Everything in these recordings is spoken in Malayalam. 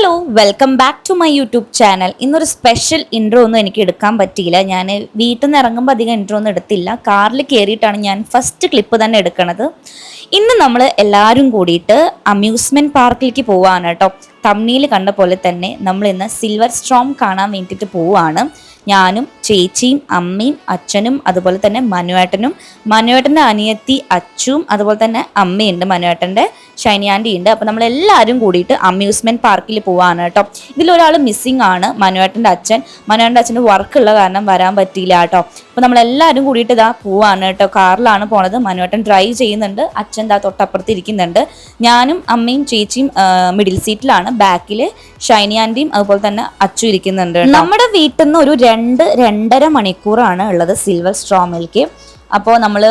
Hello welcome back to my YouTube channel ഇന്നൊരു സ്പെഷ്യൽ ഇൻട്രോ ഒന്നും എനിക്ക് എടുക്കാൻ പറ്റിയില്ല. ഞാൻ വീട്ടിൽ നിന്ന് ഇറങ്ങുമ്പോൾ അധികം ഇൻട്രോ ഒന്നും എടുത്തില്ല. കാറിൽ കയറിയിട്ടാണ് ഞാൻ ഫസ്റ്റ് ക്ലിപ്പ് തന്നെ എടുക്കണത്. ഇന്ന് നമ്മൾ എല്ലാവരും കൂടിയിട്ട് അമ്യൂസ്മെന്റ് പാർക്കിലേക്ക് പോവാണ് കേട്ടോ. തമ്മിയിൽ കണ്ട പോലെ തന്നെ നമ്മൾ ഇന്ന് സിൽവർ സ്ട്രോം കാണാൻ വേണ്ടിയിട്ട് പോവുകയാണ് ഞാനും ചേച്ചിയും അമ്മയും അച്ഛനും അതുപോലെ തന്നെ മനുവേട്ടനും. മനുവേട്ടന്റെ അനിയത്തി അച്ചും അതുപോലെ തന്നെ അമ്മയുണ്ട് മനുവേട്ടന്റെ ഷൈനിയാന്റി ഉണ്ട് അപ്പോൾ നമ്മൾ എല്ലാവരും കൂടിയിട്ട് അമ്യൂസ്മെന്റ് പാർക്കിൽ പോവാണ് കേട്ടോ. ഇതിലൊരാൾ മിസ്സിംഗ് ആണ് മനുവേട്ടന്റെ അച്ഛൻ. മനുവേട്ടന്റെ അച്ഛന് വർക്കുള്ള കാരണം വരാൻ പറ്റിയില്ല കേട്ടോ. അപ്പോൾ നമ്മളെല്ലാവരും കൂടിയിട്ട് ഇതാ പോവാണ് കേട്ടോ. കാറിലാണ് പോണത്. മനുവേട്ടൻ ഡ്രൈവ് ചെയ്യുന്നുണ്ട്. അച്ഛൻ ദാ തൊട്ടപ്പുറത്ത് ഇരിക്കുന്നുണ്ട്. ഞാനും അമ്മയും ചേച്ചിയും മിഡിൽ സീറ്റിലാണ്. ബാക്കിൽ ഷൈനി ആന്റിയും അതുപോലെ തന്നെ അച്ചു ഇരിക്കുന്നുണ്ട് നമ്മുടെ വീട്ടിൽ നിന്ന് ഒരു രണ്ട് രണ്ടര മണിക്കൂറാണ് ഉള്ളത് സിൽവർ സ്ട്രോമിലേക്ക് അപ്പോൾ നമ്മൾ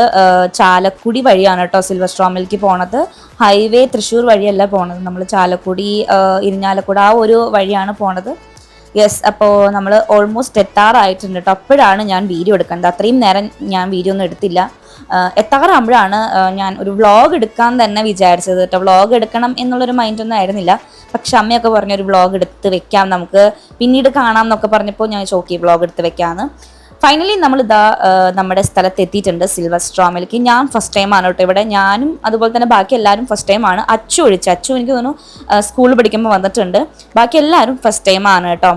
ചാലക്കുടി വഴിയാണ് കേട്ടോ സിൽവർ സ്ട്രോമിലേക്ക് പോണത്. ഹൈവേ തൃശ്ശൂർ വഴിയല്ല പോണത്. നമ്മൾ ചാലക്കുടി ഇരിഞ്ഞാലക്കുടി ആ ഒരു വഴിയാണ് പോണത്. യെസ് അപ്പോൾ നമ്മൾ ഓൾമോസ്റ്റ് എത്താറായിട്ടുണ്ട് കേട്ടോ അപ്പോഴാണ് ഞാൻ വീഡിയോ എടുക്കേണ്ടത് അത്രയും നേരം ഞാൻ വീഡിയോ ഒന്നും എടുത്തില്ല. എത്താറാകുമ്പോഴാണ് ഞാൻ ഒരു വ്ളോഗ് എടുക്കാൻ തന്നെ വിചാരിച്ചത്. കേട്ടോ വ്ളോഗ് എടുക്കണം എന്നുള്ളൊരു മൈൻഡൊന്നും ആയിരുന്നില്ല. പക്ഷെ അമ്മയൊക്കെ പറഞ്ഞു ഒരു വ്ളോഗ് എടുത്ത് വെക്കാം നമുക്ക്. പിന്നീട് കാണാം എന്നൊക്കെ പറഞ്ഞപ്പോൾ ഞാൻ ചോക്കി വ്ളോഗ് എടുത്ത് വെക്കാമെന്ന് ഫൈനലി നമ്മൾ ഇതാ നമ്മുടെ സ്ഥലത്ത് എത്തിയിട്ടുണ്ട് സിൽവർ സ്ട്രോമിലേക്ക് ഞാൻ ഫസ്റ്റ് ടൈം ആണ് കേട്ടോ ഇവിടെ. ഞാനും അതുപോലെ തന്നെ ബാക്കി എല്ലാവരും ഫസ്റ്റ് ടൈം ആണ്. അച്ചു ഒഴിച്ച് അച്ചു എനിക്ക് തോന്നുന്നു സ്കൂളിൽ പഠിക്കുമ്പോൾ വന്നിട്ടുണ്ട്. ബാക്കി എല്ലാവരും ഫസ്റ്റ് ടൈം ആണ് കേട്ടോ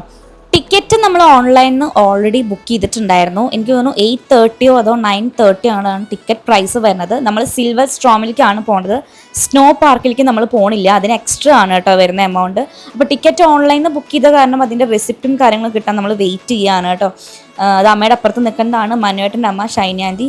ടിക്കറ്റ് നമ്മൾ ഓൺലൈനിൽ നിന്ന് ഓൾറെഡി ബുക്ക് ചെയ്തിട്ടുണ്ടായിരുന്നു. എനിക്ക് തോന്നുന്നു എയ്റ്റ് തേർട്ടിയോ അതോ നയൻ തേർട്ടിയോ ആണ് ടിക്കറ്റ് പ്രൈസ് വരുന്നത്. നമ്മൾ സിൽവർ സ്ട്രോമിലേക്കാണ് പോണത്. സ്നോ പാർക്കിലേക്ക് നമ്മൾ പോണില്ല. അതിന് എക്സ്ട്രാ ആണ് കേട്ടോ വരുന്ന എമൗണ്ട് അപ്പോൾ ടിക്കറ്റ് ഓൺലൈനിൽ നിന്ന് ബുക്ക് ചെയ്ത കാരണം അതിന്റെ റെസിപ്റ്റും കാര്യങ്ങളും കിട്ടാൻ നമ്മൾ വെയിറ്റ് ചെയ്യാണ് കേട്ടോ. അത് അമ്മയുടെ അപ്പുറത്ത് നിൽക്കുന്നതാണ് മനുവേട്ടന്റെ അമ്മ ഷൈനി ആന്റി.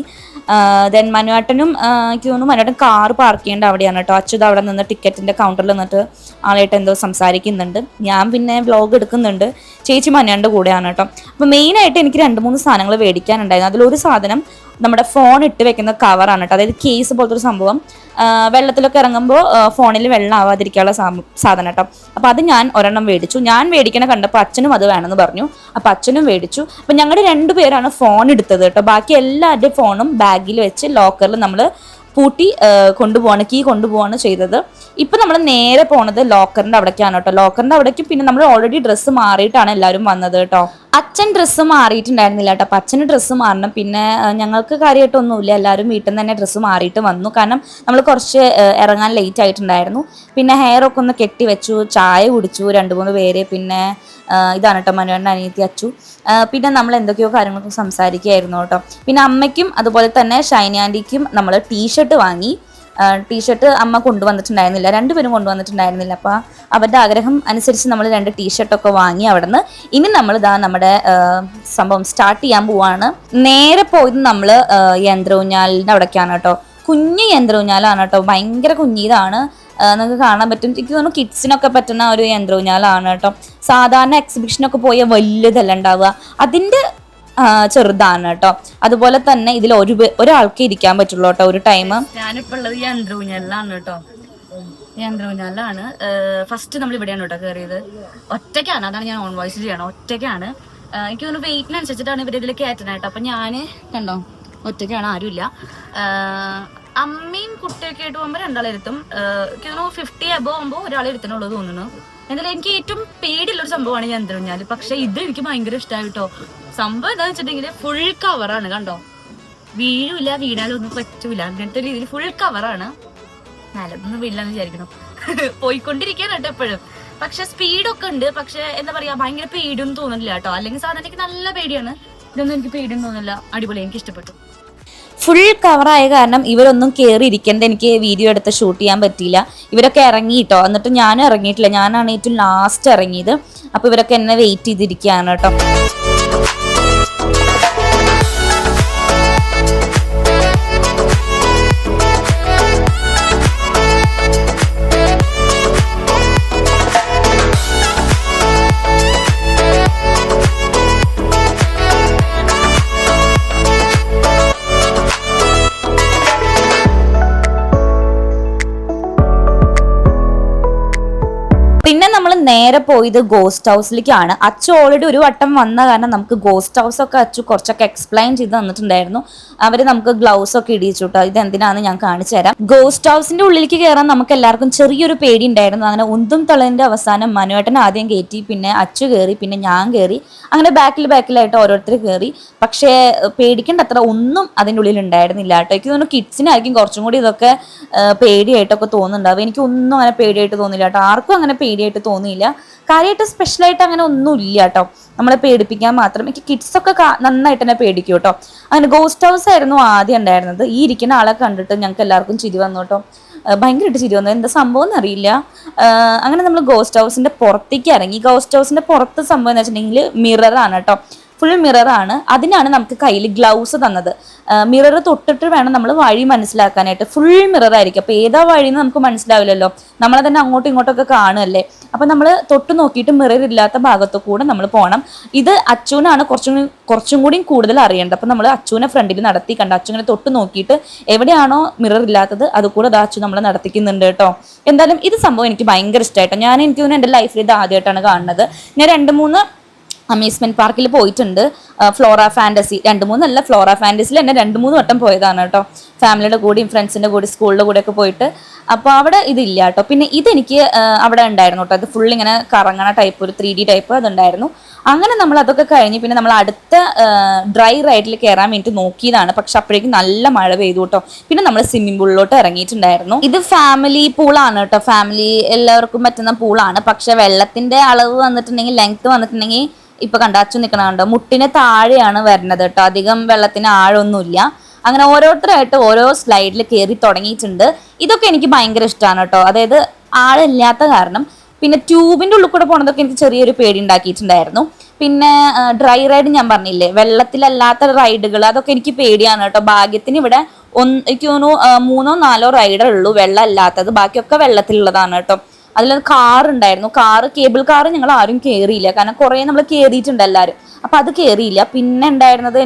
ദെൻ മനുവേട്ടനും എനിക്ക് തോന്നുന്നു മനുവേട്ടൻ കാർ പാർക്ക് ചെയ്യേണ്ട അവിടെയാണ് കേട്ടോ. അച്യുത അവിടെ നിന്ന് ടിക്കറ്റിന്റെ കൗണ്ടറിൽ നിന്നിട്ട് ആളായിട്ട് എന്തോ സംസാരിക്കുന്നുണ്ട്. ഞാൻ പിന്നെ വ്ലോഗ് എടുക്കുന്നുണ്ട്. ചേച്ചി മനുവേന്റെ കൂടെയാണ് കേട്ടോ. അപ്പോൾ മെയിനായിട്ട് എനിക്ക് രണ്ട് മൂന്ന് സാധനങ്ങൾ മേടിക്കാനുണ്ടായിരുന്നു. അതിലൊരു സാധനം നമ്മുടെ ഫോൺ ഇട്ട് വെക്കുന്ന കവറാണ് കേട്ടോ. അതായത് കേസ് പോലത്തെ ഒരു സംഭവം. വെള്ളത്തിലൊക്കെ ഇറങ്ങുമ്പോൾ ഫോണിൽ വെള്ളം ആവാതിരിക്കാനുള്ള സാധനം കേട്ടോ. അപ്പോൾ അത് ഞാൻ ഒരെണ്ണം മേടിച്ചു. ഞാൻ മേടിക്കണ കണ്ടപ്പോൾ അച്ഛനും അത് വേണമെന്ന് പറഞ്ഞു. അപ്പോൾ അച്ഛനും മേടിച്ചു. അപ്പോൾ ഞങ്ങളുടെ രണ്ടുപേരാണ് ഫോൺ എടുത്തത് കേട്ടോ. ബാക്കി എല്ലാവരുടെയും ഫോണും ബാഗിൽ വെച്ച് ലോക്കറിൽ നമ്മൾ പൂട്ടി കൊണ്ടുപോവാണ് കീ കൊണ്ടുപോവാണ് ചെയ്തത്. ഇപ്പം നമ്മൾ നേരെ പോണത് ലോക്കറിന്റെ അവിടേക്കാണ് കേട്ടോ. ലോക്കറിന്റെ അവിടേക്ക് പിന്നെ നമ്മൾ ഓൾറെഡി ഡ്രസ്സ് മാറിയിട്ടാണ് എല്ലാവരും വന്നത് കേട്ടോ. അച്ഛൻ ഡ്രസ്സ് മാറിയിട്ടുണ്ടായിരുന്നില്ല കേട്ടോ. അപ്പം അച്ഛന് ഡ്രസ്സ് മാറണം. പിന്നെ ഞങ്ങൾക്ക് കാര്യമായിട്ടൊന്നുമില്ല. എല്ലാവരും വീട്ടിൽ നിന്ന് തന്നെ ഡ്രസ്സ് മാറിയിട്ട് വന്നു. കാരണം നമ്മൾ കുറച്ച് ഇറങ്ങാൻ ലേറ്റ് ആയിട്ടുണ്ടായിരുന്നു. പിന്നെ ഹെയർ ഒക്കെ ഒന്ന് കെട്ടി വെച്ചു. ചായ കുടിച്ചു. രണ്ട് മൂന്ന് പേര് പിന്നെ ഇതാണ് കേട്ടോ. മനുവണ്ണ അനിയത്തി അച്ചു. പിന്നെ നമ്മൾ എന്തൊക്കെയോ കാര്യങ്ങളൊക്കെ സംസാരിക്കുകയായിരുന്നു കേട്ടോ. പിന്നെ അമ്മയ്ക്കും അതുപോലെ തന്നെ ഷൈനി ആന്റിക്കും നമ്മൾ ടീഷർട്ട് വാങ്ങി. ടീഷർട്ട് അമ്മ കൊണ്ടുവന്നിട്ടുണ്ടായിരുന്നില്ല. രണ്ടുപേരും കൊണ്ടുവന്നിട്ടുണ്ടായിരുന്നില്ല. അപ്പോൾ അവരുടെ ആഗ്രഹം അനുസരിച്ച് നമ്മൾ രണ്ട് ടീഷർട്ടൊക്കെ വാങ്ങി അവിടെ നിന്ന് ഇനി നമ്മൾ ഇതാ നമ്മുടെ സംഭവം സ്റ്റാർട്ട് ചെയ്യാൻ പോവാണ്. നേരെ പോയത് നമ്മൾ യന്ത്രൂഞ്ഞാലിന്റെ അവിടേക്കാണ് കേട്ടോ. കുഞ്ഞ് യന്ത്രൂഞ്ഞാലാണ് കേട്ടോ. ഭയങ്കര കുഞ്ഞിതാണ്. നിങ്ങൾക്ക് കാണാൻ പറ്റും. എനിക്ക് തോന്നുന്നു കിഡ്സിനൊക്കെ പറ്റുന്ന ഒരു യന്ത്രൂഞ്ഞാലാണ് കേട്ടോ. സാധാരണ എക്സിബിഷനൊക്കെ പോയ വലിയതല്ല ഉണ്ടാവുക. അതിന്റെ ചെറുതാണ് കേട്ടോ. അതുപോലെ തന്നെ ഇതിൽ ഒരു ഒരാൾക്കേ ഇരിക്കാൻ പറ്റുള്ളൂ കേട്ടോ ഒരു ടൈം ഞാനിപ്പോ ഉള്ളത് യന്ത്രൂഞ്ഞാലാണ് കേട്ടോ. യന്ത്രൂഞ്ഞാലാണ്. ഫസ്റ്റ് നമ്മൾ ഇവിടെയാണ് കേട്ടോ കയറിയത് ഒറ്റയ്ക്കാണ് അതാണ് ഞാൻ ഓൺ വോയിസ് ചെയ്യണം ഒറ്റയ്ക്കാണ്. എനിക്ക് തോന്നുന്നു വെയിറ്റിനനുസരിച്ചിട്ടാണ് ഇവർ ഇതിൽ കയറ്റുന്നത് അപ്പൊ ഞാൻ കണ്ടോ ഒറ്റയ്ക്കാണ് ആരുമില്ല. അമ്മയും കുട്ടിയൊക്കെ ആയിട്ട് പോകുമ്പോൾ രണ്ടാളെരുത്തും എനിക്ക് തോന്നുന്നു ഫിഫ്റ്റി അബോ ആകുമ്പോൾ ഒരാളെ എടുത്തനുള്ളൂ തോന്നുന്നു. എന്നാലും എനിക്ക് ഏറ്റവും പേടിയുള്ള ഒരു ഞാൻ എന്തെങ്കിലും പക്ഷെ ഇത് എനിക്ക് ഭയങ്കര ഇഷ്ടമായി കേട്ടോ. സംഭവം എന്താ വെച്ചിട്ടുണ്ടെങ്കിൽ ഫുൾ കവറാണ് കണ്ടോ? വീഴൂല വീണാലും ഒന്നും പറ്റൂല. അങ്ങനത്തെ രീതിയിൽ ഫുൾ കവറാണ് നല്ലതൊന്നും വീഴില്ലെന്ന് വിചാരിക്കണം പോയിക്കൊണ്ടിരിക്കാൻ കേട്ടോ എപ്പോഴും. പക്ഷെ സ്പീഡൊക്കെ ഉണ്ട്. പക്ഷെ എന്താ പറയാ ഭയങ്കര പേടിയൊന്നും തോന്നുന്നില്ല കേട്ടോ. അല്ലെങ്കിൽ സാധാരണ എനിക്ക് നല്ല പേടിയാണ്. ഇതൊന്നും എനിക്ക് പേടിയൊന്നും തോന്നുന്നില്ല. അടിപൊളി എനിക്ക് ഇഷ്ടപ്പെട്ടു. ഫുൾ കവറായ കാരണം ഇവരൊന്നും കയറി ഇരിക്കേണ്ട എനിക്ക് വീഡിയോ എടുത്ത് ഷൂട്ട് ചെയ്യാൻ പറ്റിയില്ല. ഇവരൊക്കെ ഇറങ്ങി കേട്ടോ. എന്നിട്ട് ഞാനും ഇറങ്ങിയിട്ടില്ല. ഞാനാണ് ഏറ്റവും ലാസ്റ്റ് ഇറങ്ങിയത്. അപ്പോൾ ഇവരൊക്കെ എന്നെ വെയിറ്റ് ചെയ്തിരിക്കുകയാണ് കേട്ടോ. പോയത് ഗോസ്റ്റ് ഹൗസിലേക്കാണ് അച്ചു ഓൾറെഡി ഒരു വട്ടം വന്ന കാരണം നമുക്ക് ഗോസ്റ്റ് ഹൗസ് ഒക്കെ അച്ചു കുറച്ചൊക്കെ എക്സ്പ്ലെയിൻ ചെയ്ത് തന്നിട്ടുണ്ടായിരുന്നു. അവർ നമുക്ക് ഗ്ലൗസ് ഒക്കെ ഇടിച്ചു കേട്ടോ ഇത് എന്തിനാന്ന് ഞാൻ കാണിച്ചു തരാം. ഗോസ്റ്റ് ഹൗസിന്റെ ഉള്ളിലേക്ക് കയറാൻ നമുക്ക് എല്ലാവർക്കും ചെറിയൊരു പേടി ഉണ്ടായിരുന്നു അങ്ങനെ ഉന്തും തളന്റെ അവസാനം മനുവേട്ടൻ ആദ്യം കയറ്റി പിന്നെ അച്ചു കയറി പിന്നെ ഞാൻ കയറി അങ്ങനെ ബാക്കിൽ ബാക്കിലായിട്ട് ഓരോരുത്തർ കയറി പക്ഷേ പേടിക്കേണ്ട അത്ര ഒന്നും അതിന്റെ ഉള്ളിൽ ഉണ്ടായിരുന്നില്ല കേട്ടോ എനിക്ക് തോന്നുന്നു കിഡ്സിനായിരിക്കും കുറച്ചും കൂടി ഇതൊക്കെ പേടിയായിട്ടൊക്കെ തോന്നുന്നുണ്ടാവും എനിക്കൊന്നും അങ്ങനെ പേടിയായിട്ട് തോന്നില്ല കേട്ടോ ആർക്കും അങ്ങനെ പേടിയായിട്ട് തോന്നിയില്ല. കാര്യമായിട്ട് സ്പെഷ്യലായിട്ട് അങ്ങനെ ഒന്നും ഇല്ല കേട്ടോ. നമ്മളെ പേടിപ്പിക്കാൻ മാത്രം. എനിക്ക് കിഡ്സ് ഒക്കെ നന്നായിട്ട് തന്നെ പേടിക്കും കേട്ടോ. അങ്ങനെ ഗോസ്റ്റ് ഹൗസ് ആയിരുന്നു ആദ്യം ഉണ്ടായിരുന്നത്. ഈ ഇരിക്കുന്ന ആളെ കണ്ടിട്ട് ഞങ്ങൾക്ക് എല്ലാവർക്കും ചിരി വന്നു കേട്ടോ. ഭയങ്കരമായിട്ട് ചിരി വന്നു. എന്താ സംഭവം എന്നറിയില്ല. അങ്ങനെ നമ്മൾ ഗോസ്റ്റ് ഹൗസിന്റെ പുറത്തേക്ക് ഇറങ്ങി. ഗോസ്റ്റ് ഹൗസിന്റെ പുറത്ത് സംഭവം എന്ന് വെച്ചിട്ടുണ്ടെങ്കിൽ മിററാണ് കേട്ടോ. ഫുൾ മിററാണ് അതിനാണ് നമുക്ക് കയ്യിൽ ഗ്ലൗസ് തന്നത്. മിറർ തൊട്ടിട്ട് വേണം നമ്മൾ വഴി മനസ്സിലാക്കാനായിട്ട്. ഫുൾ മിറർ ആയിരിക്കും. അപ്പോൾ ഏതാ വഴി എന്ന് നമുക്ക് മനസ്സിലാവില്ലല്ലോ. നമ്മളെ തന്നെ അങ്ങോട്ടും ഇങ്ങോട്ടൊക്കെ കാണുമല്ലേ അപ്പോൾ നമ്മൾ തൊട്ട് നോക്കിയിട്ട് മിറർ ഇല്ലാത്ത ഭാഗത്തു കൂടെ നമ്മൾ പോകണം ഇത് അച്ചുവിനാണ് കുറച്ചും കുറച്ചും കൂടി കൂടുതൽ അറിയേണ്ടത്. അപ്പോൾ നമ്മൾ അച്ചൂനെ ഫ്രണ്ടിൽ നടത്തി കണ്ട. അച്ചുവിനെ തൊട്ട് നോക്കിയിട്ട് എവിടെയാണോ മിറർ ഇല്ലാത്തത് അത് കൂടെ അത് അച്ചു നമ്മൾ നടത്തിക്കുന്നുണ്ട് കേട്ടോ. എന്തായാലും ഇത് സംഭവം എനിക്ക് ഭയങ്കര ഇഷ്ടമായിട്ടോ ഞാൻ എനിക്ക് എന്റെ ലൈഫിൽ ഇത് ആദ്യമായിട്ടാണ് കാണുന്നത്. ഞാൻ രണ്ട് മൂന്ന് അമ്യൂസ്മെന്റ് പാർക്കിൽ പോയിട്ടുണ്ട്. ഫ്ലോറ ഫാന്റസി രണ്ട് മൂന്നല്ല ഫ്ലോറ ഫാന്റസിയിൽ തന്നെ രണ്ട് മൂന്ന് വട്ടം പോയതാണ് കേട്ടോ. ഫാമിലിയുടെ കൂടെയും ഫ്രണ്ട്സിന്റെ കൂടെ സ്കൂളിന്റെ കൂടെയൊക്കെ പോയിട്ട്. അപ്പോൾ അവിടെ ഇതില്ല കേട്ടോ. പിന്നെ ഇതെനിക്ക് അവിടെ ഉണ്ടായിരുന്നു കേട്ടോ. അത് ഫുൾ ഇങ്ങനെ കറങ്ങണ ടൈപ്പ് ഒരു ത്രീ ഡി ടൈപ്പ് അതുണ്ടായിരുന്നു. അങ്ങനെ നമ്മൾ അതൊക്കെ കഴിഞ്ഞ് പിന്നെ നമ്മൾ അടുത്ത ഡ്രൈ റൈഡിൽ കയറാൻ വേണ്ടി നോക്കിയതാണ്. പക്ഷെ അപ്പോഴേക്കും നല്ല മഴ പെയ്തു കേട്ടോ. പിന്നെ നമ്മൾ സ്വിമ്മിംഗ് പൂളിലോട്ട് ഇറങ്ങിയിട്ടുണ്ടായിരുന്നു. ഇത് ഫാമിലി പൂളാണ് കേട്ടോ. ഫാമിലി എല്ലാവർക്കും പറ്റുന്ന പൂളാണ് പക്ഷെ വെള്ളത്തിന്റെ അളവ് വന്നിട്ടുണ്ടെങ്കിൽ ലെങ്ത് വന്നിട്ടുണ്ടെങ്കിൽ ഇപ്പൊ കണ്ടാച്ചു നിൽക്കണ കണ്ടോ? മുട്ടിന് താഴെയാണ് വരുന്നത് കേട്ടോ. അധികം വെള്ളത്തിന് ആഴമൊന്നുമില്ല. അങ്ങനെ ഓരോരുത്തരായിട്ട് ഓരോ സ്ലൈഡിൽ കയറി തുടങ്ങിയിട്ടുണ്ട്. ഇതൊക്കെ എനിക്ക് ഭയങ്കര ഇഷ്ടമാണ് കേട്ടോ. അതായത് ആളില്ലാത്ത കാരണം. പിന്നെ ട്യൂബിന്റെ ഉള്ളിൽ കൂടെ പോണതൊക്കെ എനിക്ക് ചെറിയൊരു പേടി ഉണ്ടാക്കിയിട്ടുണ്ടായിരുന്നു. പിന്നെ ഡ്രൈ റൈഡ് ഞാൻ പറഞ്ഞില്ലേ? വെള്ളത്തിലല്ലാത്ത റൈഡുകൾ അതൊക്കെ എനിക്ക് പേടിയാണ് കേട്ടോ. ഭാഗ്യത്തിന് ഇവിടെ ഒന്ന് എനിക്ക് തോന്നുന്നു മൂന്നോ നാലോ റൈഡേ ഉള്ളൂ. വെള്ളം അല്ലാത്തത് ബാക്കിയൊക്കെ വെള്ളത്തിലുള്ളതാണ് കേട്ടോ. അതിൽ കാർ ഉണ്ടായിരുന്നു. കാർ കേബിൾ കാർ ഞങ്ങൾ ആരും കയറിയില്ല കാരണം കുറേ നമ്മൾ കയറിയിട്ടുണ്ട് എല്ലാവരും അപ്പൊ അത് കയറിയില്ല പിന്നെ ഉണ്ടായിരുന്നത്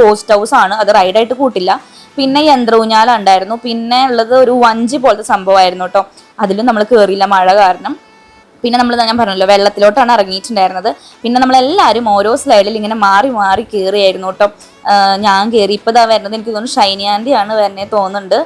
ഗോസ്റ്റ് ഹൗസ് ആണ്. അത് റൈഡായിട്ട് കൂട്ടില്ല. പിന്നെ യന്ത്രൂഞ്ഞാല ഉണ്ടായിരുന്നു. പിന്നെ ഉള്ളത് ഒരു വഞ്ചി പോലത്തെ സംഭവമായിരുന്നു കേട്ടോ. അതിലും നമ്മൾ കയറിയില്ല മഴ കാരണം. പിന്നെ നമ്മൾ ഞാൻ പറഞ്ഞല്ലോ വെള്ളത്തിലോട്ടാണ് ഇറങ്ങിയിട്ടുണ്ടായിരുന്നത്. പിന്നെ നമ്മളെല്ലാവരും ഓരോ സ്ലൈഡിൽ ഇങ്ങനെ മാറി മാറി കയറിയായിരുന്നു കേട്ടോ. ഞാൻ കയറി ഇപ്പോൾ ഇതാ വരുന്നത് എനിക്ക് തോന്നുന്നു ഷൈനി ആണ് വരുന്നത് തോന്നുന്നുണ്ട്.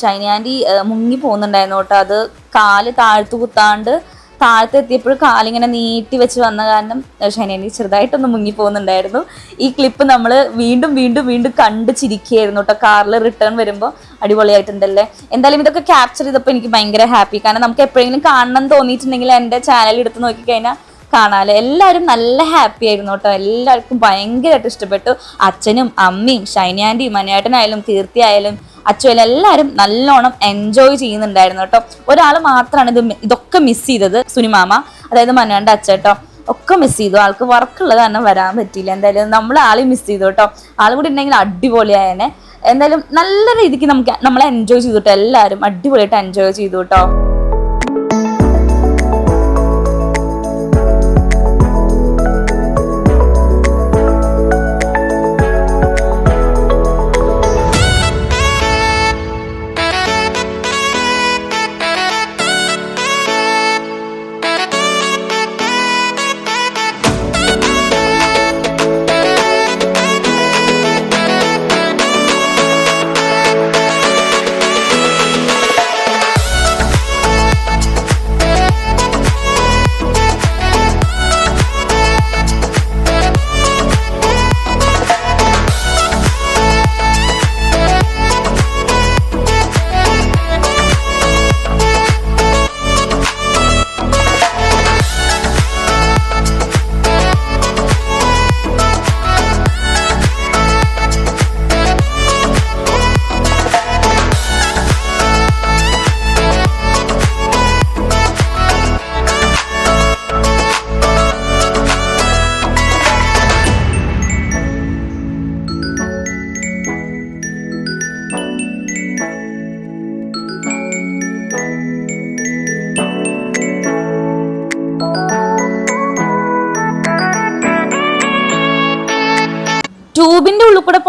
ഷൈനി ആന്റി മുങ്ങി പോകുന്നുണ്ടായിരുന്നു കേട്ടോ. അത് കാൽ താഴ്ത്തു കുത്താണ്ട് താഴത്തെത്തിയപ്പോൾ കാലിങ്ങനെ നീട്ടി വെച്ച് വന്ന കാരണം ഷൈനി ചെറുതായിട്ടൊന്ന് മുങ്ങി പോകുന്നുണ്ടായിരുന്നു. ഈ ക്ലിപ്പ് നമ്മൾ വീണ്ടും വീണ്ടും വീണ്ടും കണ്ട് ചിരിക്കുകയായിരുന്നു കേട്ടോ. കാറിൽ റിട്ടേൺ വരുമ്പോൾ അടിപൊളിയായിട്ടുണ്ടല്ലേ എന്തായാലും ഇതൊക്കെ ക്യാപ്ചർ ചെയ്തപ്പോൾ എനിക്ക് ഭയങ്കര ഹാപ്പി കാരണം നമുക്ക് എപ്പോഴെങ്കിലും കാണണം തോന്നിയിട്ടുണ്ടെങ്കിൽ എന്റെ ചാനൽ എടുത്ത് നോക്കിക്കഴിഞ്ഞാൽ കാണാമല്ലോ എല്ലാവരും നല്ല ഹാപ്പി ആയിരുന്നു കേട്ടോ. എല്ലാവർക്കും ഭയങ്കരമായിട്ട് ഇഷ്ടപ്പെട്ടു. അച്ഛനും അമ്മയും ഷൈനി ആന്റിയും മനിയേട്ടനായാലും കീർത്തി ആയാലും എല്ലാവരും നല്ലോണം എൻജോയ് ചെയ്യുന്നുണ്ടായിരുന്നു കേട്ടോ. ഒരാൾ മാത്രമാണ് ഇത് ഇതൊക്കെ മിസ് ചെയ്തത് സുനിമാമ അതായത് മനുവേണ്ട അച്ഛട്ടോ ഒക്കെ മിസ് ചെയ്തു. ആൾക്ക് വർക്കുള്ള കാരണം വരാൻ പറ്റിയില്ല. എന്തായാലും നമ്മൾ ആളെയും മിസ് ചെയ്തു കേട്ടോ. ആളും കൂടി ഉണ്ടെങ്കിൽ അടിപൊളിയായനെ. എന്തായാലും നല്ല രീതിക്ക് നമുക്ക് നമ്മളെ എൻജോയ് ചെയ്തു കേട്ടോ. എല്ലാവരും അടിപൊളിയായിട്ട് എൻജോയ് ചെയ്തു കേട്ടോ.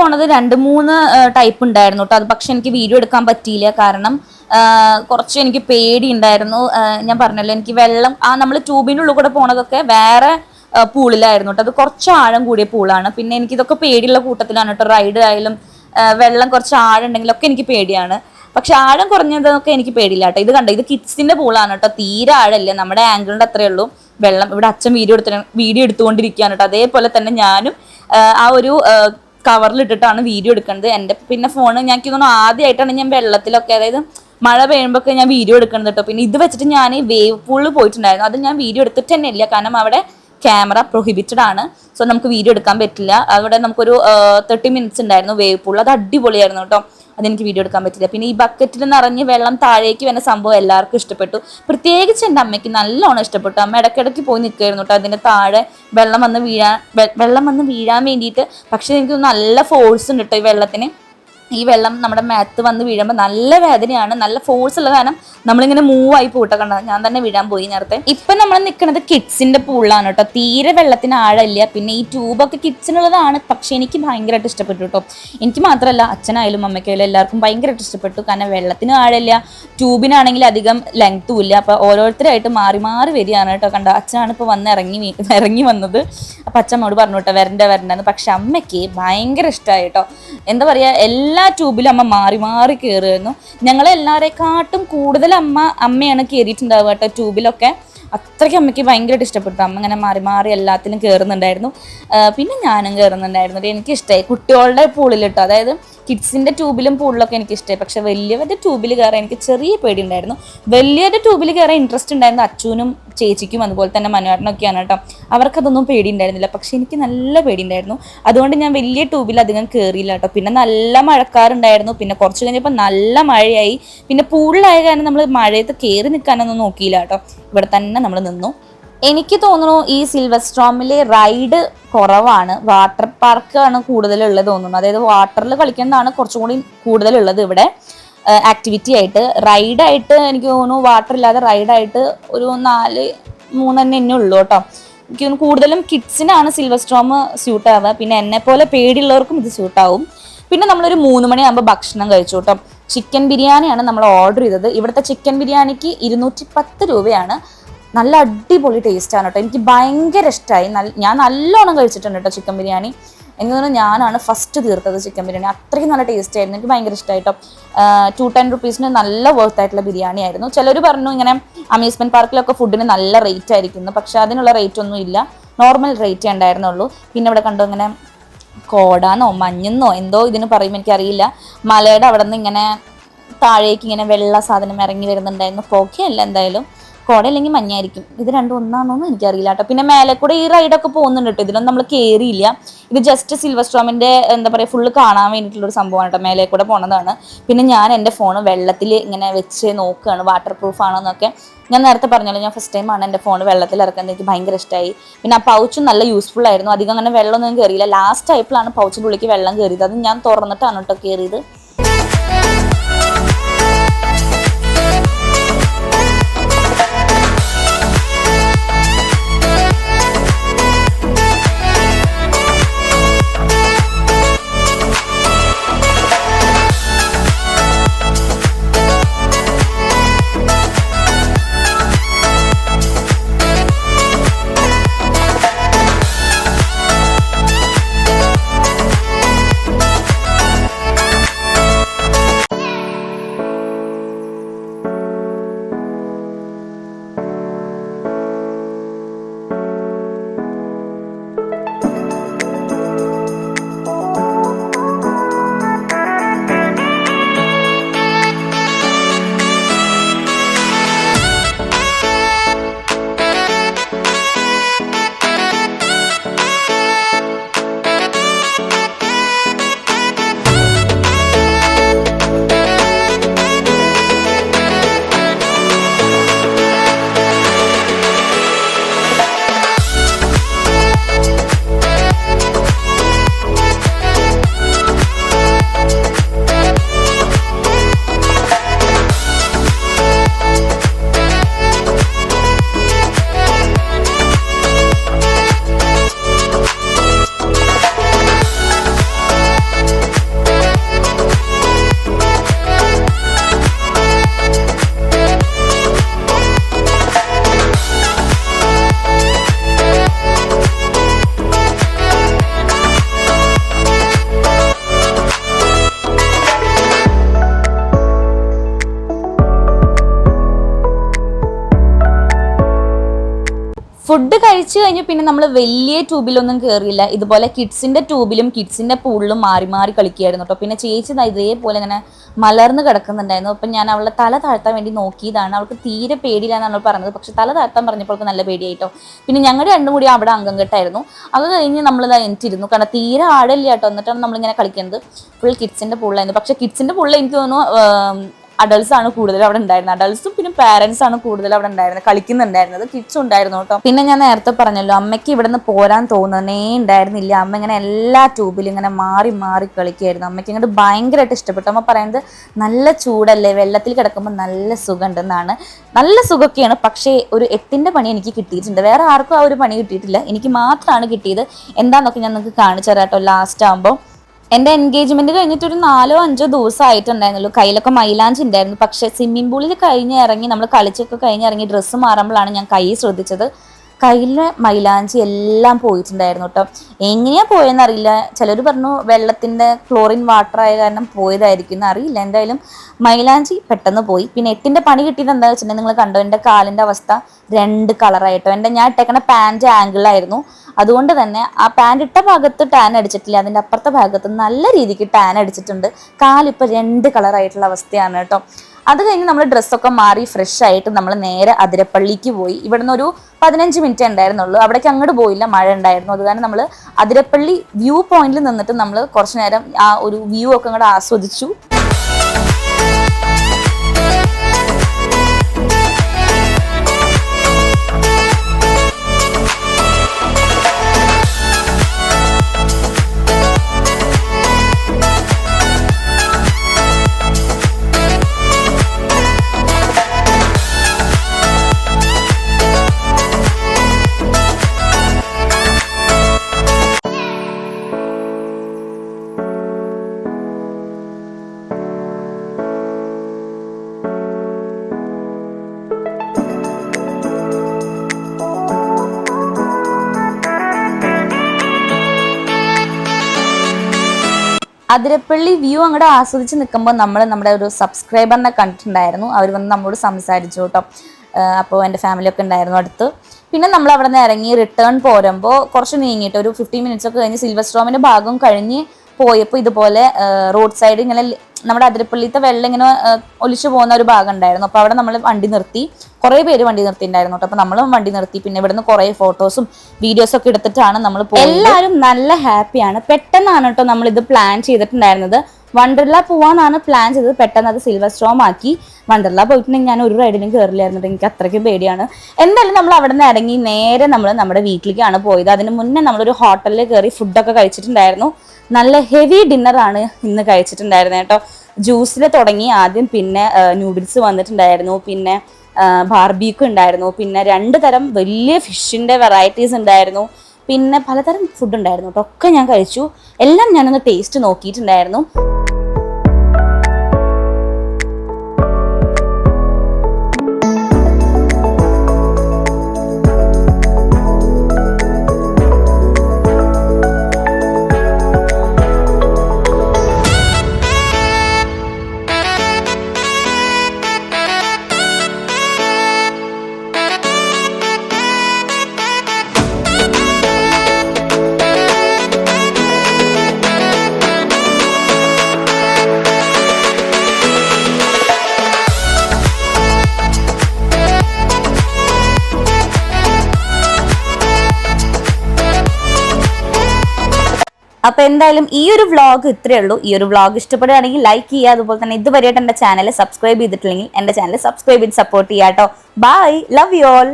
പോണത് രണ്ട് മൂന്ന് ടൈപ്പ് ഉണ്ടായിരുന്നു കേട്ടോ അത് പക്ഷെ എനിക്ക് വീഡിയോ എടുക്കാൻ പറ്റിയില്ല. കാരണം കുറച്ച് എനിക്ക് പേടി ഉണ്ടായിരുന്നു ഞാൻ പറഞ്ഞല്ലോ എനിക്ക് വെള്ളം ആ നമ്മൾ ട്യൂബിന്റെ ഉള്ളിൽ കൂടെ പോണതൊക്കെ വേറെ പൂളിലായിരുന്നു കേട്ടോ അത് കുറച്ച് ആഴം കൂടിയ പൂളാണ് പിന്നെ എനിക്കിതൊക്കെ പേടിയുള്ള കൂട്ടത്തിലാണ് കേട്ടോ റൈഡ് ആയാലും വെള്ളം കുറച്ച് ആഴം ഉണ്ടെങ്കിലൊക്കെ എനിക്ക് പേടിയാണ്. പക്ഷെ ആഴം കുറഞ്ഞതൊക്കെ എനിക്ക് പേടിയില്ല കേട്ടോ ഇത് കണ്ടോ? ഇത് കിഡ്സിന്റെ പൂളാണ് കേട്ടോ തീരെ ആഴല്ല നമ്മുടെ ആംഗിളിന്റെ അത്രയേ ഉള്ളൂ. വെള്ളം ഇവിടെ അച്ഛൻ വീഡിയോ എടുത്ത വീഡിയോ എടുത്തുകൊണ്ടിരിക്കുകയാണ് കേട്ടോ അതേപോലെ തന്നെ ഞാനും ആ ഒരു കവറിലിട്ടിട്ടാണ് വീഡിയോ എടുക്കുന്നത്. എന്റെ പിന്നെ ഫോൺ ഞാൻ തോന്നുന്നു ആദ്യമായിട്ടാണ് ഞാൻ വെള്ളത്തിലൊക്കെ അതായത് മഴ പെയ്യുമ്പോൾ ഞാൻ വീഡിയോ എടുക്കുന്നത് കേട്ടോ പിന്നെ ഇത് വെച്ചിട്ട് ഞാൻ വേവ് പൂളിൽ പോയിട്ടുണ്ടായിരുന്നു. അത് ഞാൻ വീഡിയോ എടുത്തിട്ട് തന്നെ ഇല്ല കാരണം അവിടെ ക്യാമറ പ്രൊഹിബിറ്റഡ് ആണ്. സോ നമുക്ക് വീഡിയോ എടുക്കാൻ പറ്റില്ല. അവിടെ നമുക്കൊരു തേർട്ടി മിനിറ്റ്സ് ഉണ്ടായിരുന്നു വേവ് പൂൾ അത് അടിപൊളിയായിരുന്നു കേട്ടോ. അതെനിക്ക് വീഡിയോ എടുക്കാൻ പറ്റില്ല. പിന്നെ ഈ ബക്കറ്റിൽ നിറഞ്ഞ് വെള്ളം താഴേക്ക് വരുന്ന സംഭവം എല്ലാവർക്കും ഇഷ്ടപ്പെട്ടു. പ്രത്യേകിച്ച് എന്റെ അമ്മയ്ക്ക് നല്ലോണം ഇഷ്ടപ്പെട്ടു. അമ്മ ഇടയ്ക്കിടയ്ക്ക് പോയി നിൽക്കുകയായിരുന്നു കേട്ടോ. അതിന്റെ താഴെ വെള്ളം വന്ന് വീഴാൻ വെള്ളം വന്ന് വീഴാൻ വേണ്ടിയിട്ട്. പക്ഷേ എനിക്ക് നല്ല ഫോഴ്സ് ഉണ്ട് കേട്ടോ ഈ വെള്ളത്തിന്. ഈ വെള്ളം നമ്മുടെ മാത്ത് വന്ന് വീഴുമ്പോൾ നല്ല വേദനയാണ് നല്ല ഫോഴ്സ് ഉള്ള കാരണം നമ്മളിങ്ങനെ മൂവ് ആയി പോട്ടെ കണ്ട ഞാൻ തന്നെ വീഴാൻ പോയി നേരത്തെ. ഇപ്പം നമ്മൾ നിൽക്കുന്നത് കിഡ്സിന്റെ പൂളിലാണ് കേട്ടോ തീരെ വെള്ളത്തിന് ആഴമില്ല. പിന്നെ ഈ ട്യൂബൊക്കെ കിഡ്സിനുള്ളതാണ്. പക്ഷേ എനിക്ക് ഭയങ്കരമായിട്ട് ഇഷ്ടപ്പെട്ടു കേട്ടോ എനിക്ക് മാത്രമല്ല അച്ഛനായാലും അമ്മയ്ക്കായാലും എല്ലാവർക്കും ഭയങ്കരമായിട്ട് ഇഷ്ടപ്പെട്ടു. കാരണം വെള്ളത്തിന് ആഴമില്ല. ട്യൂബിനാണെങ്കിൽ അധികം ലെങ്ത്തും ഇല്ല. അപ്പോൾ ഓരോരുത്തരായിട്ട് മാറി മാറി വരികയാണ് കേട്ടോ കണ്ട? അച്ഛനാണ് ഇപ്പോൾ വന്ന് ഇറങ്ങി ഇറങ്ങി വന്നത്. അപ്പം അച്ഛമ്മോട് പറഞ്ഞു കേട്ടോ വരണ്ട വരണ്ടെന്ന്. പക്ഷെ അമ്മയ്ക്ക് ഭയങ്കര ഇഷ്ടമായി കേട്ടോ എന്താ പറയുക എല്ലാ ട്യൂബിലും അമ്മ മാറി മാറി കയറുമായിരുന്നു ഞങ്ങളെല്ലാവരെക്കാട്ടും കൂടുതൽ അമ്മ അമ്മയാണ് കയറിയിട്ടുണ്ടാവുക കേട്ടോ ട്യൂബിലൊക്കെ അത്രയ്ക്ക് അമ്മയ്ക്ക് ഭയങ്കരമായിട്ട് ഇഷ്ടപ്പെട്ടു. അമ്മ ഇങ്ങനെ മാറി മാറി എല്ലാത്തിലും കയറുന്നുണ്ടായിരുന്നു പിന്നെ ഞാനും കയറുന്നുണ്ടായിരുന്നു എനിക്ക് ഇഷ്ടമായി കുട്ടികളുടെ പൂളിൽ കേട്ടോ അതായത് കിഡ്സിന്റെ ട്യൂബിലും പൂളിലൊക്കെ എനിക്ക് ഇഷ്ടമായി പക്ഷെ വലിയവരുടെ ട്യൂബിൽ കയറാൻ എനിക്ക് ചെറിയ പേടി ഉണ്ടായിരുന്നു വലിയവരുടെ ട്യൂബിൽ കയറാൻ ഇൻട്രസ്റ്റ് ഉണ്ടായിരുന്നു അച്ഛനും ചേച്ചിക്കും അതുപോലെ തന്നെ മനുവാട്ടനൊക്കെയാണ് കേട്ടോ. അവർക്കതൊന്നും പേടി ഉണ്ടായിരുന്നില്ല പക്ഷെ എനിക്ക് നല്ല പേടി ഉണ്ടായിരുന്നു അതുകൊണ്ട് ഞാൻ വലിയ ട്യൂബിൽ അധികം കയറിയില്ല കേട്ടോ. പിന്നെ നല്ല മഴക്കാറുണ്ടായിരുന്നു. പിന്നെ കുറച്ച് കഴിഞ്ഞപ്പോൾ നല്ല മഴയായി. പിന്നെ പൂളിലായ കാരണം നമ്മൾ മഴയത്ത് കയറി നിൽക്കാനൊന്നും നോക്കിയില്ല കേട്ടോ. ഇവിടെ തന്നെ നമ്മൾ നിന്നു. എനിക്ക് തോന്നുന്നു ഈ സിൽവർ സ്ട്രോമിലെ റൈഡ് കുറവാണ്. വാട്ടർ പാർക്കാണ് കൂടുതലുള്ളത് തോന്നുന്നു. അതായത് വാട്ടറിൽ കളിക്കുന്നതാണ് കുറച്ചും കൂടി കൂടുതലുള്ളത് ഇവിടെ. ആക്ടിവിറ്റി ആയിട്ട് റൈഡായിട്ട് എനിക്ക് തോന്നുന്നു വാട്ടർ ഇല്ലാതെ റൈഡായിട്ട് ഒരു നാല് മൂന്ന് തന്നെ എന്നെ ഉള്ളൂ കേട്ടോ. എനിക്ക് തോന്നുന്നു കൂടുതലും കിഡ്സിനാണ് സിൽവർ സ്ട്രോം സ്യൂട്ട് ആവുക. പിന്നെ എന്നെ പോലെ പേടിയുള്ളവർക്കും ഇത് സ്യൂട്ട് ആവും. പിന്നെ നമ്മളൊരു മൂന്ന് മണിയാകുമ്പോൾ ഭക്ഷണം കഴിച്ചു കേട്ടോ. ചിക്കൻ ബിരിയാണിയാണ് നമ്മൾ ഓർഡർ ചെയ്തത്. ഇവിടുത്തെ ചിക്കൻ ബിരിയാണിക്ക് ഇരുന്നൂറ്റി പത്ത് രൂപയാണ്. നല്ല അടിപൊളി ടേസ്റ്റാണ് കേട്ടോ. എനിക്ക് ഭയങ്കര ഇഷ്ടമായി ഞാൻ നല്ലോണം കഴിച്ചിട്ടുണ്ട് കേട്ടോ ചിക്കൻ ബിരിയാണി എനിക്ക് പറഞ്ഞാൽ ഞാനാണ് ഫസ്റ്റ് തീർത്തത് ചിക്കൻ ബിരിയാണി. അത്രയ്ക്ക് നല്ല ടേസ്റ്റ് ആയിരുന്നു. എനിക്ക് ഭയങ്കര ഇഷ്ടമായിട്ടോ ടു ടെൻ റുപ്പീസിന് നല്ല വർത്ത് ആയിട്ടുള്ള ബിരിയാണി ആയിരുന്നു. ചിലർ പറഞ്ഞു ഇങ്ങനെ അമ്യൂസ്മെന്റ് പാർക്കിലൊക്കെ ഫുഡിന് നല്ല റേറ്റ് ആയിരിക്കുന്നു. പക്ഷെ അതിനുള്ള റേറ്റ് ഒന്നും ഇല്ല. നോർമൽ റേറ്റേ ഉണ്ടായിരുന്നുള്ളൂ. പിന്നെ ഇവിടെ കണ്ടു ഇങ്ങനെ കോടാന്നോ മഞ്ഞെന്നോ എന്തോ ഇതിന് പറയും എനിക്കറിയില്ല. മലയുടെ അവിടെ നിന്ന് ഇങ്ങനെ താഴേക്ക് ഇങ്ങനെ വെള്ള സാധനം ഇറങ്ങി വരുന്നുണ്ടായിരുന്നു. പുകയല്ല എന്തായാലും. കോട അല്ലെങ്കിൽ മഞ്ഞായിരിക്കും ഇത് രണ്ടും ഒന്നാണോന്ന് എനിക്കറിയില്ല കേട്ടോ. പിന്നെ മേലെ കൂടെ ഈ റൈഡൊക്കെ പോകുന്നുണ്ട് കേട്ടോ. ഇതിലൊന്നും നമ്മൾ കയറിയില്ല ഇത് ജസ്റ്റ് സിൽവർ സ്ട്രോമിന്റെ എന്താ പറയുക ഫുള്ള് കാണാൻ വേണ്ടിയിട്ടുള്ള ഒരു സംഭവമാണ് കേട്ടോ. മേലെ കൂടെ പോണതാണ്. പിന്നെ ഞാൻ എന്റെ ഫോൺ വെള്ളത്തിൽ ഇങ്ങനെ വെച്ച് നോക്കുകയാണ് വാട്ടർ പ്രൂഫ് ആണോ എന്നൊക്കെ ഞാൻ നേരത്തെ പറഞ്ഞല്ലോ ഞാൻ ഫസ്റ്റ് ടൈം ആണ് എന്റെ ഫോൺ വെള്ളത്തിൽ ഇറക്കുന്നത്. എനിക്ക് ഭയങ്കര ഇഷ്ടമായി പിന്നെ ആ പൗച്ചും നല്ല യൂസ്ഫുൾ ആയിരുന്നു. അധികം അങ്ങനെ വെള്ളമൊന്നും കയറിയില്ല ലാസ്റ്റ് ടൈപ്പിലാണ് പൗച്ചിന്റെ ഉള്ളിലേക്ക് വെള്ളം കയറിയത് അത് ഞാൻ തുറന്നിട്ടാണ് കേട്ടോ കയറിയത് പിന്നെ നമ്മൾ വലിയ ട്യൂബിലൊന്നും കയറിയില്ല ഇതുപോലെ കിഡ്സിന്റെ ട്യൂബിലും കിഡ്സിന്റെ പൂളിലും മാറി മാറി കളിക്കുകയായിരുന്നു കേട്ടോ പിന്നെ ചേച്ചി ഇതേപോലെ ഇങ്ങനെ മലർന്ന് കിടക്കുന്നുണ്ടായിരുന്നു. അപ്പം ഞാൻ അവളെ തല താഴ്ത്താൻ വേണ്ടി നോക്കിയതാണ്. അവൾക്ക് തീരെ പേടിയില്ലാന്നാണ് പറഞ്ഞത്. പക്ഷെ തല താഴ്ത്താൻ പറഞ്ഞപ്പോൾ നല്ല പേടിയായിട്ടോ പിന്നെ ഞങ്ങളുടെ രണ്ടും കൂടി അവിടെ അംഗം കെട്ടായിരുന്നു. അത് കഴിഞ്ഞ് നമ്മൾ എനിച്ചിരുന്നു കാരണം തീരെ ആടില്ല കേട്ടോ എന്നിട്ടാണ് നമ്മളിങ്ങനെ കളിക്കുന്നത്. ഫുൾ കിഡ്സിന്റെ പൂളിലായിരുന്നു. പക്ഷെ കിഡ്സിന്റെ പൂളിൽ എനിക്ക് തോന്നുന്നു അഡൾട്ട്സ് ആണ് കൂടുതൽ അവിടെ ഉണ്ടായിരുന്നത്. അഡൽസും പിന്നെ പാരന്റ്സ് ആണ് കൂടുതൽ അവിടെ ഉണ്ടായിരുന്നത്. കളിക്കുന്നുണ്ടായിരുന്നത്. കിഡ്സ് ഉണ്ടായിരുന്നു കേട്ടോ. പിന്നെ ഞാൻ നേരത്തെ പറഞ്ഞല്ലോ അമ്മയ്ക്ക് ഇവിടെ നിന്ന് പോരാൻ തോന്നുന്നേ ഉണ്ടായിരുന്നില്ല. അമ്മ ഇങ്ങനെ എല്ലാ ട്യൂബിലും ഇങ്ങനെ മാറി മാറി കളിക്കുകയായിരുന്നു അമ്മയ്ക്ക് ഇങ്ങോട്ട് ഭയങ്കരമായിട്ട് ഇഷ്ടപ്പെട്ടു. അമ്മ പറയുന്നത് നല്ല ചൂടല്ലേ വെള്ളത്തിൽ കിടക്കുമ്പോൾ നല്ല സുഖമുണ്ടെന്നാണ്. നല്ല സുഖമൊക്കെയാണ്. പക്ഷേ ഒരു എട്ടിന്റെ പണി എനിക്ക് കിട്ടിയിട്ടുണ്ട്. വേറെ ആർക്കും ആ ഒരു പണി കിട്ടിയിട്ടില്ല. എനിക്ക് മാത്രമാണ് കിട്ടിയത്. എന്താണെന്നൊക്കെ ഞാൻ നിങ്ങൾക്ക് കാണിച്ചു തരാം കേട്ടോ. ലാസ്റ്റ് ആകുമ്പോൾ എന്റെ എൻഗേജ്മെന്റ് കഴിഞ്ഞിട്ട് ഒരു നാലോ അഞ്ചോ ദിവസം ആയിട്ടുണ്ടായിരുന്നുള്ളൂ കയ്യിലൊക്കെ മൈലാഞ്ച് ഉണ്ടായിരുന്നു. പക്ഷെ സ്വിമ്മിംഗ് പൂളിൽ കഴിഞ്ഞ് ഇറങ്ങി നമ്മൾ കളിച്ചൊക്കെ കഴിഞ്ഞ് ഇറങ്ങി ഡ്രസ്സ് മാറുമ്പോഴാണ് ഞാൻ കൈ ശ്രദ്ധിച്ചത്. കയ്യിലെ മൈലാഞ്ചി എല്ലാം പോയിട്ടുണ്ടായിരുന്നു കേട്ടോ. എങ്ങനെയാ പോയെന്നറിയില്ല ചിലർ പറഞ്ഞു വെള്ളത്തിന്റെ ക്ലോറിൻ വാട്ടർ ആയ കാരണം പോയതായിരിക്കും എന്ന് അറിയില്ല. എന്തായാലും മൈലാഞ്ചി പെട്ടെന്ന് പോയി. പിന്നെ എട്ടിന്റെ പണി കിട്ടിയത് എന്താ വെച്ചിട്ടുണ്ടെങ്കിൽ നിങ്ങൾ കണ്ടോ? എന്റെ കാലിന്റെ അവസ്ഥ രണ്ട് കളറായിട്ടോ എന്റെ ഞാൻ ഇട്ടേക്കണ പാന്റ് ആംഗിളായിരുന്നു അതുകൊണ്ട് തന്നെ ആ പാന്റ് ഇട്ട ഭാഗത്ത് ടാൻ അടിച്ചിട്ടില്ല. അതിന്റെ അപ്പുറത്തെ ഭാഗത്ത് നല്ല രീതിക്ക് ടാൻ അടിച്ചിട്ടുണ്ട്. കാലിപ്പോൾ രണ്ട് കളറായിട്ടുള്ള അവസ്ഥയാണ് കേട്ടോ. അത് കഴിഞ്ഞ് നമ്മൾ ഡ്രസ്സൊക്കെ മാറി ഫ്രഷ് ആയിട്ട് നമ്മൾ നേരെ അതിരപ്പള്ളിക്ക് പോയി. ഇവിടുന്ന് ഒരു പതിനഞ്ച് മിനിറ്റ് ഉണ്ടായിരുന്നുള്ളൂ. അവിടേക്ക് അങ്ങോട്ട് പോയില്ല മഴ ഉണ്ടായിരുന്നു. അത് നമ്മൾ അതിരപ്പള്ളി വ്യൂ പോയിന്റിൽ നിന്നിട്ട് നമ്മൾ കുറച്ച് നേരം ആ ഒരു വ്യൂ ഒക്കെ അങ്ങോട്ട് ആസ്വദിച്ചു. അതിരപ്പള്ളി വ്യൂ അങ്ങോട്ട് ആസ്വദിച്ച് നിൽക്കുമ്പോൾ നമ്മൾ നമ്മുടെ ഒരു സബ്സ്ക്രൈബറിനെ കണ്ടിട്ടുണ്ടായിരുന്നു. അവർ വന്ന് നമ്മളോട് സംസാരിച്ചു കേട്ടോ. അപ്പോൾ എന്റെ ഫാമിലിയൊക്കെ ഉണ്ടായിരുന്നു അടുത്ത്. പിന്നെ നമ്മൾ അവിടെ നിന്ന് ഇറങ്ങി റിട്ടേൺ പോരുമ്പോൾ കുറച്ച് നീങ്ങിയിട്ട് ഒരു ഫിഫ്റ്റീൻ മിനിറ്റ്സ് ഒക്കെ കഴിഞ്ഞ് സിൽവർ സ്ട്രോമിന്റെ ഭാഗം കഴിഞ്ഞ് പോയപ്പോൾ ഇതുപോലെ റോഡ് സൈഡ് ഇങ്ങനെ നമ്മുടെ അതിരപ്പള്ളിത്തെ വെള്ളം ഇങ്ങനെ ഒലിച്ചു പോകുന്ന ഒരു ഭാഗം ഉണ്ടായിരുന്നു. അപ്പോൾ അവിടെ നമ്മൾ വണ്ടി നിർത്തി. കുറേ പേര് വണ്ടി നിർത്തിയിട്ടുണ്ടായിരുന്നു കേട്ടോ. അപ്പോൾ നമ്മളും വണ്ടി നിർത്തി. പിന്നെ ഇവിടുന്ന് കുറേ ഫോട്ടോസും വീഡിയോസും ഒക്കെ എടുത്തിട്ടാണ് നമ്മൾ എല്ലാവരും നല്ല ഹാപ്പിയാണ്. പെട്ടെന്നാണ് കേട്ടോ നമ്മൾ ഇത് പ്ലാൻ ചെയ്തിട്ടുണ്ടായിരുന്നത്. വണ്ടർല പോവാന്നാണ് പ്ലാൻ ചെയ്തത്. പെട്ടെന്ന് അത് സിൽവർ സ്റ്റോം ആക്കി വണ്ടർല പോയിട്ടുണ്ടെങ്കിൽ ഞാൻ ഒരു റൈഡിനും കയറില്ലായിരുന്നു എനിക്ക് അത്രയ്ക്കും പേടിയാണ്. എന്തായാലും നമ്മൾ അവിടെ നിന്ന് ഇറങ്ങി നേരെ നമ്മൾ നമ്മുടെ വീട്ടിലേക്കാണ് പോയത്. അതിന് മുന്നേ നമ്മളൊരു ഹോട്ടലിൽ കയറി ഫുഡൊക്കെ കഴിച്ചിട്ടുണ്ടായിരുന്നു. നല്ല ഹെവി ഡിന്നറാണ് ഇന്ന് കഴിച്ചിട്ടുണ്ടായിരുന്നത് കേട്ടോ. ജ്യൂസിൽ തുടങ്ങി. ആദ്യം പിന്നെ നൂഡിൽസ് വന്നിട്ടുണ്ടായിരുന്നു. പിന്നെ ബാർബീക്ക് ഉണ്ടായിരുന്നു. പിന്നെ രണ്ട് തരം വലിയ ഫിഷിന്റെ വെറൈറ്റീസ് ഉണ്ടായിരുന്നു. പിന്നെ പലതരം ഫുഡ് ഉണ്ടായിരുന്നു. കേട്ടോ ഒക്കെ ഞാൻ കഴിച്ചു. എല്ലാം ഞാനൊന്ന് ടേസ്റ്റ് നോക്കിയിട്ടുണ്ടായിരുന്നു. അപ്പൊ എന്തായാലും ഈ ഒരു വ്ളോഗ് ഇത്രയേ ഉള്ളൂ. ഈ ഒരു വ്ളോഗ് ഇഷ്ടപ്പെടുകയാണെങ്കിൽ ലൈക്ക് ചെയ്യുക. അതുപോലെ തന്നെ ഇതുവരെയായിട്ട് എന്റെ ചാനൽ സബ്സ്ക്രൈബ് ചെയ്തിട്ടില്ലെങ്കിൽ എന്റെ ചാനൽ സബ്സ്ക്രൈബ് ചെയ്ത് സപ്പോർട്ട് ചെയ്യാട്ടോ ബൈ ലവ് യു ഓൾ